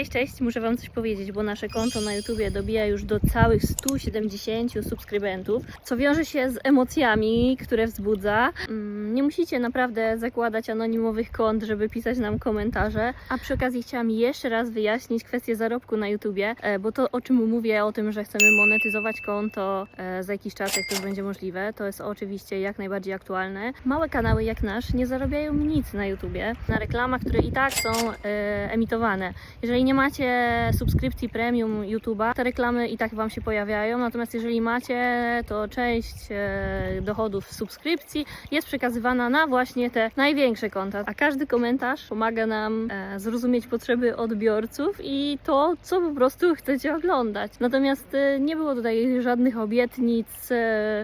Cześć, cześć, muszę Wam coś powiedzieć, bo nasze konto na YouTubie dobija już do całych 170 subskrybentów, co wiąże się z emocjami, które wzbudza. Mm, Nie musicie naprawdę zakładać anonimowych kont, żeby pisać nam komentarze. A przy okazji chciałam jeszcze raz wyjaśnić kwestię zarobku na YouTubie, e, bo to o czym mówię, o tym, że chcemy monetyzować konto e, za jakiś czas, jak to będzie możliwe, to jest oczywiście jak najbardziej aktualne. Małe kanały jak nasz nie zarabiają nic na YouTubie, na reklamach, które i tak są e, emitowane. Jeżeli nie macie subskrypcji premium YouTube'a, te reklamy i tak Wam się pojawiają, natomiast jeżeli macie, to część e, dochodów subskrypcji jest przekazywana na właśnie te największe konta, a każdy komentarz pomaga nam e, zrozumieć potrzeby odbiorców i to, co po prostu chcecie oglądać. Natomiast e, nie było tutaj żadnych obietnic,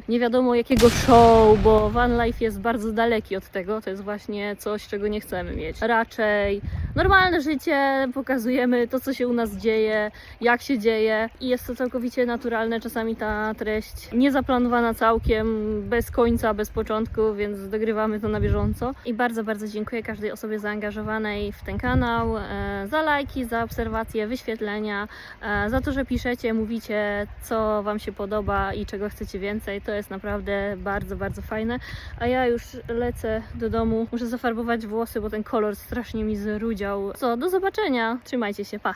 nie wiadomo jakiego show, bo Van Life jest bardzo daleki od tego, to jest właśnie coś, czego nie chcemy mieć. Raczej normalne życie, pokazujemy to, co się u nas dzieje, jak się dzieje i jest to całkowicie naturalne. Czasami ta treść niezaplanowana całkiem, bez końca, bez początku, więc dogrywamy to na bieżąco. I bardzo, bardzo dziękuję każdej osobie zaangażowanej w ten kanał, e, za lajki, za obserwacje, wyświetlenia, e, za to, że piszecie, mówicie, co Wam się podoba i czego chcecie więcej. To jest naprawdę bardzo, bardzo fajne. A ja już lecę do domu. Muszę zafarbować włosy, bo ten kolor strasznie mi zrudział. Co, do zobaczenia. Trzymajcie się, pa!